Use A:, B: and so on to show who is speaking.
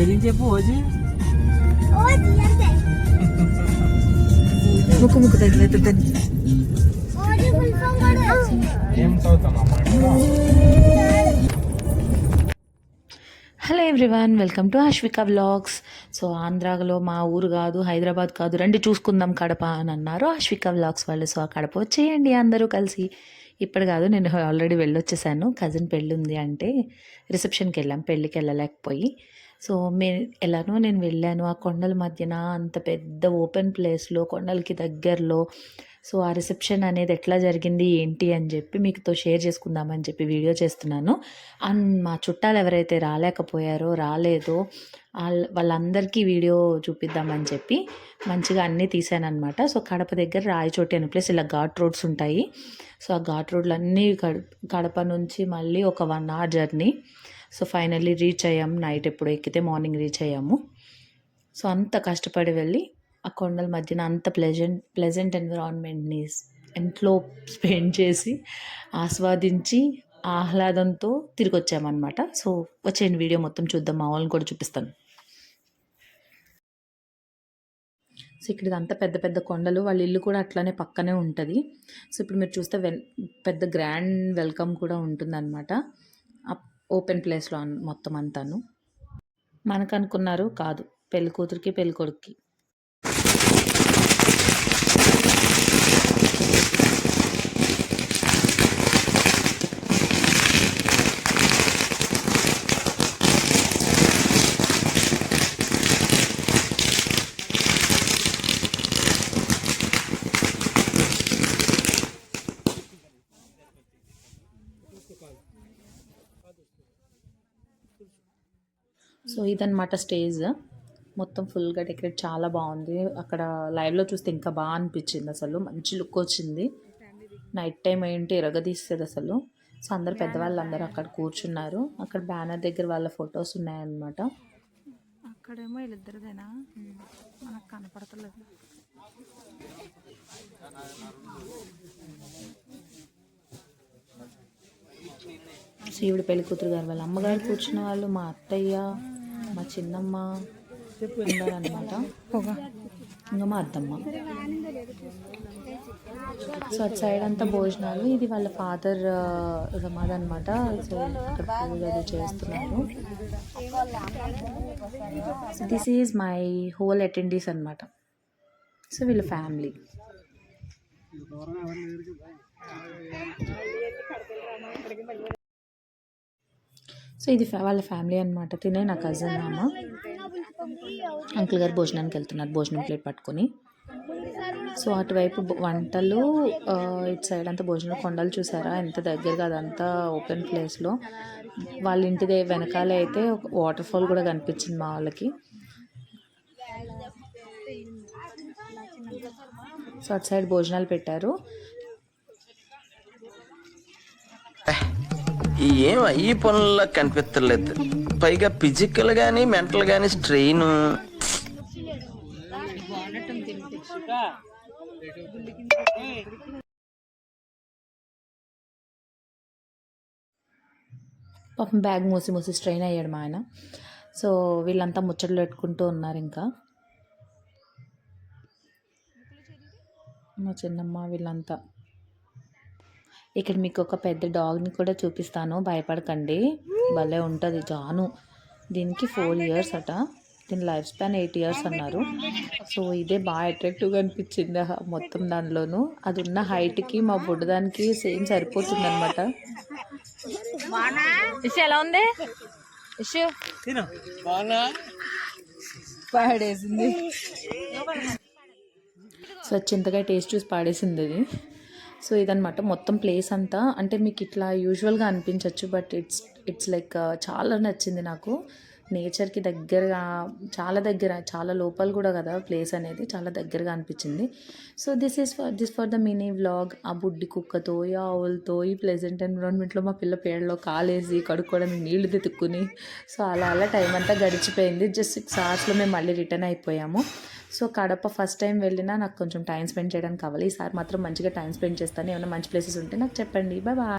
A: Spelling చెప్పు OG.
B: ముక్కు ముక్కు తగిలేదు
A: చదువుతామమ్మా
B: hello everyone welcome to Ashwika vlogs. So ఆంధ్రాలో మా ఊరు కాదు హైదరాబాద్ కాదు రండి చూసుకుందాం కడప అని అన్నారు అశ్విక వ్లాగ్స్ వాళ్ళు. సో ఆ కడప వచ్చేయండి అందరూ కలిసి. ఇప్పుడు కాదు నేను ఆల్రెడీ వెళ్ళొచ్చేసాను. కజిన్ పెళ్ళి ఉంది అంటే రిసెప్షన్కి వెళ్ళాం పెళ్ళికి వెళ్ళలేకపోయి. సో మే ఎలానో నేను వెళ్ళాను. ఆ కొండల మధ్యన అంత పెద్ద ఓపెన్ ప్లేస్లో కొండలకి దగ్గరలో. సో ఆ రిసెప్షన్ అనేది ఎట్లా జరిగింది ఏంటి అని చెప్పి మీకుతో షేర్ చేసుకుందామని చెప్పి వీడియో చేస్తున్నాను. అండ్ మా చుట్టాలు ఎవరైతే రాలేకపోయారో రాలేదో వాళ్ళ వాళ్ళందరికీ వీడియో చూపిద్దామని చెప్పి మంచిగా అన్నీ తీసానమాట సో కడప దగ్గర రాయచోటి అనే ప్లేస్ ఇలా ఘాట్ రోడ్స్ ఉంటాయి. సో ఆ ఘాట్ రోడ్లు అన్నీ కడ- కడప నుంచి మళ్ళీ ఒక one hour journey. So finally reach అయ్యాము నైట్ ఎప్పుడు ఎక్కితే మార్నింగ్ రీచ్ అయ్యాము. సో అంత కష్టపడి వెళ్ళి ఆ కొండల మధ్యన అంత ప్లెజెంట్ ప్లెజెంట్ ఎన్విరాన్మెంట్ని ఇంట్లో స్పెండ్ చేసి ఆస్వాదించి ఆహ్లాదంతో తిరిగి వచ్చామన్నమాట సో వచ్చేయండి వీడియో మొత్తం చూద్దాం. మా వాళ్ళని కూడా చూపిస్తాను. సో ఇక్కడ ఇదంతా పెద్ద పెద్ద కొండలు వాళ్ళ ఇల్లు కూడా అట్లానే పక్కనే ఉంటుంది. సో ఇప్పుడు మీరు చూస్తే వెల్ పెద్ద గ్రాండ్ వెల్కమ్ కూడా ఉంటుందన్నమాట. ఓపెన్ ప్లేస్లో మొత్తం అంతాను. మనకు అనుకున్నారు కాదు. పెళ్ళి కూతురికి పెళ్ళి కొడుక్కి సో ఇదన్నమాట స్టేజ్. మొత్తం ఫుల్గా డెకరేట్ చాలా బాగుంది. అక్కడ లైవ్లో చూస్తే ఇంకా బాగా అనిపించింది అసలు. మంచి లుక్ వచ్చింది. నైట్ టైం ఏంటి ఎరగదీస్తుంది అసలు. సో అందరు పెద్దవాళ్ళు అందరూ అక్కడ కూర్చున్నారు. అక్కడ బ్యానర్ దగ్గర వాళ్ళ ఫొటోస్ ఉన్నాయన్నమాట.
C: అక్కడేమో వీళ్ళిద్దరిదేనా? మనకు కనపడతలేదు.
B: పెళ్ళి కూతురు గారు వాళ్ళ అమ్మగారు కూర్చున్న వాళ్ళు మా అత్తయ్య చిన్నమ్మ ఉన్నారనమాట ఇంకా మా అత్తమ్మ. సో అటు సైడ్ అంతా భోజనాలు. ఇది వాళ్ళ ఫాదర్ రమాద్ అనమాట సో అక్కడ పూజ అది చేస్తున్నారు. This is my whole attendees అనమాట సో వీళ్ళ ఫ్యామిలీ సో ఇది వాళ్ళ ఫ్యామిలీ అనమాట తినే నా కజిన్ మామ అంకుల్ గారు భోజనానికి వెళ్తున్నారు భోజనం ప్లేట్ పట్టుకొని. సో అటువైపు వంటలు ఇటు సైడ్ అంతా భోజనం కొండలు చూసారా? ఎంత దగ్గరగా అదంతా ఓపెన్ ప్లేస్లో వాళ్ళ ఇంటి దే- వెనకాలే అయితే ఒక వాటర్ ఫాల్ కూడా కనిపించింది మా వాళ్ళకి. సో అటు సైడ్ భోజనాలు పెట్టారు.
D: ఏం ఈ పనుల్లో కనిపించలేదు పైగా ఫిజికల్ గానీ మెంటల్ గానీ స్ట్రెయిన్
B: పాపం బ్యాగ్ మూసి మూసి స్ట్రెయిన్ అయ్యాడు మా ఆయన. సో వీళ్ళంతా ముచ్చట్లు పెట్టుకుంటూ ఉన్నారు ఇంకా. మా చిన్నమ్మ వీళ్ళంతా. ఇక్కడ మీకు ఒక పెద్ద డాగ్ని కూడా చూపిస్తాను. భయపడకండి. భలే ఉంటుంది జాను. దీనికి ఫోర్ ఇయర్స్ అట. దీని లైఫ్ స్పాన్ ఎయిట్ ఇయర్స్ అన్నారు. సో ఇదే బాగా అట్రాక్టివ్గా అనిపించింది మొత్తం దానిలోనూ. అది ఉన్న హైట్కి మా బుడ్డదానికి సేమ్ సరిపోతుంది అనమాట
C: ఇషు ఎలా ఉంది? ఇషు. పాడేసింది.
B: సో చింతకాయ టేస్ట్ చూసి పాడేసింది అది. సో ఇదనమాట మొత్తం ప్లేస్ అంతా. అంటే మీకు ఇట్లా యూజువల్గా అనిపించవచ్చు బట్ ఇట్స్ ఇట్స్ లైక్ చాలా నచ్చింది నాకు. నేచర్కి దగ్గరగా చాలా దగ్గర చాలా లోపల కూడా కదా ప్లేస్ అనేది చాలా దగ్గరగా అనిపించింది. So this is for this for the mini vlog ఆ బుడ్డి కుక్కతో ఈ ఆవులతో ఈ ప్లెజెంట్ ఎన్విరాన్మెంట్లో మా పిల్ల పేడలో కాలేసి కడుక్కోవడానికి నీళ్ళు తెతుక్కుని. సో అలా అలా టైం అంతా గడిచిపోయింది. జస్ట్ సిక్స్ అవర్స్లో మేము మళ్ళీ రిటర్న్ అయిపోయాము. సో కడప ఫస్ట్ టైం వెళ్ళినా నాకు కొంచెం టైం స్పెండ్ చేయడానికి కావాలి ఈసారి మాత్రం మంచిగా టైం స్పెండ్ చేస్తాను. ఏమైనా మంచి ప్లేసెస్ ఉంటే నాకు చెప్పండి. Bye bye